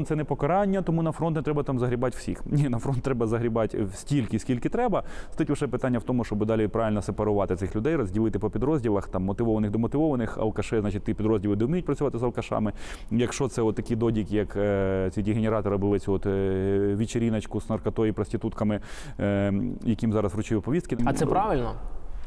кордон це не покарання, тому на фронт не треба там загрібати всіх. Ні, на фронт треба загрібати стільки, скільки треба. Стоїть лише питання в тому, щоб далі правильно сепарувати цих людей, розділити по підрозділах, там мотивованих до мотивованих, алкаши, значить, ті підрозділи, де вміють працювати з алкашами. Якщо це от такі додіки, як е, ці дегенератори були цю от е, вечеріночку з наркотою і проститутками, е, яким зараз вручили повістки. А це правильно?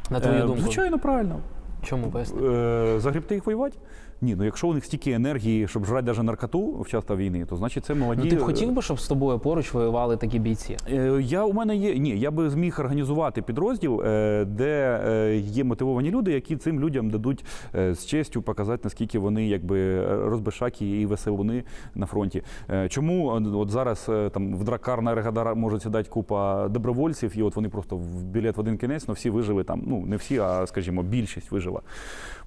На твою Е, думку? Звичайно, правильно. Чому поясни? Е, загребти їх воювати? Ні, ну якщо у них стільки енергії, щоб жрати навіть наркоту в час та війни, то значить це молоді. Ну ти б хотів би, щоб з тобою поруч воювали такі бійці? Е, Я у мене є. Ні, я би зміг організувати підрозділ, е, де е, є мотивовані люди, які цим людям дадуть е, з честю показати, наскільки вони якби розбишакі і веселуни на фронті. Е, Чому е, от зараз е, там в дракар на Регадара може сідати купа добровольців, і от вони просто в білет в один кінець, ну всі вижили там. Ну не всі, а скажімо, більшість вижила.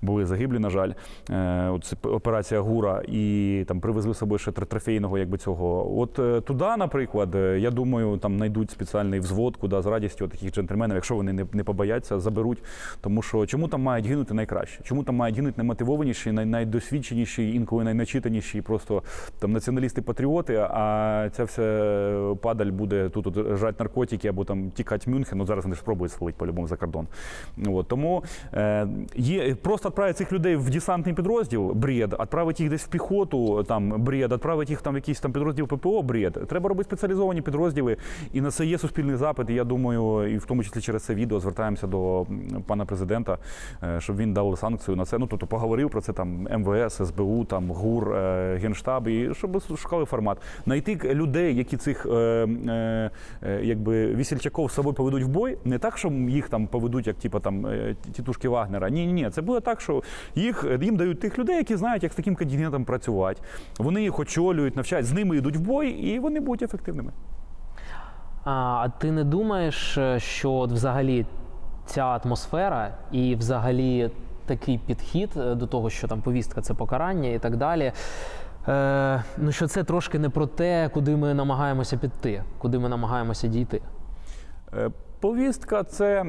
Були загиблі, на жаль. Е, От операція Гура, і там привезли з собою ще трофейного, якби цього. От е, туди, наприклад, е, я думаю, там знайдуть спеціальний взвод, куди з радістю таких джентльменів, якщо вони не, не побояться, заберуть. Тому що чому там мають гинути найкраще? Чому там мають гинути наймотивованіші, най, найдосвідченіші, інколи найначитаніші, просто там націоналісти-патріоти, а ця вся падаль буде тут от, жать наркотики або там тікати Мюнхен. Ну зараз вони ж спробують свалити по-любому за кордон. От, тому е, є просто відправити цих людей в десантний підрозділ бред, відправити їх десь в піхоту, там бред, відправити їх там в якийсь там підрозділ ППО бред. Треба робити спеціалізовані підрозділи, і на це є суспільний запит. І я думаю, і в тому числі через це відео звертаємося до пана президента, е, щоб він дав санкцію на це. Ну тобто поговорив про це там МВС, СБУ, там ГУР, е, Генштаб, і щоб шукали формат. Найти людей, які цих е, якби вісільчаков з собою поведуть в бой, не так, що їх там поведуть, як типа там тітушки Вагнера. Ні, ні, ні, це буде так, що їх їм дають тих людей, які знають, як з таким контингентом працювати. Вони їх очолюють, навчають, з ними йдуть в бой, і вони будуть ефективними. А, а ти не думаєш, е, що от взагалі ця атмосфера і взагалі такий підхід е, до того, що там повістка це покарання і так далі. Е, ну що це трошки не про те, куди ми намагаємося піти, куди ми намагаємося дійти. Повістка це,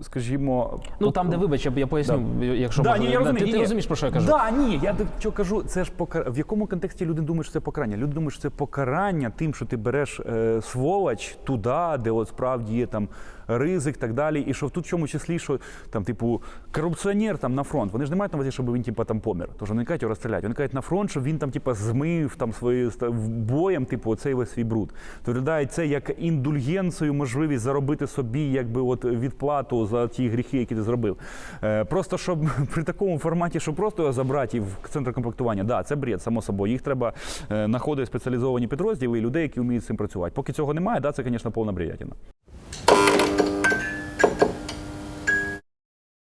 скажімо, Ну там, де вибач, я, поясню, якщо Да, можна. ні, я розумію. ти, ні, ти ні. розумієш, про що я кажу? Да, ні, я чого кажу, це ж покар... в якому контексті люди думають, що це покарання? Люди думають, що це покарання тим, що ти береш е, сволоч туди, де от справді є там ризик, так далі. І що в тут в чому числі, що там, типу, корупціонер там на фронт. Вони ж не мають на увазі, щоб він типу, там помер. Тож вони кажуть його розстріляти. Вони кажуть на фронт, щоб він там, типу, змив там свої боєм, типу, оцей весь свій бруд. То виглядає це як індульгенцію, можливість заробити собі якби от відплату за ті гріхи, які ти зробив. Е, просто щоб при такому форматі, щоб просто забрати в центр комплектування, да, це бред, само собою. Їх треба е, знаходити спеціалізовані підрозділи і людей, які вміють з цим працювати. Поки цього немає, да, це, звісно, повна бредятина.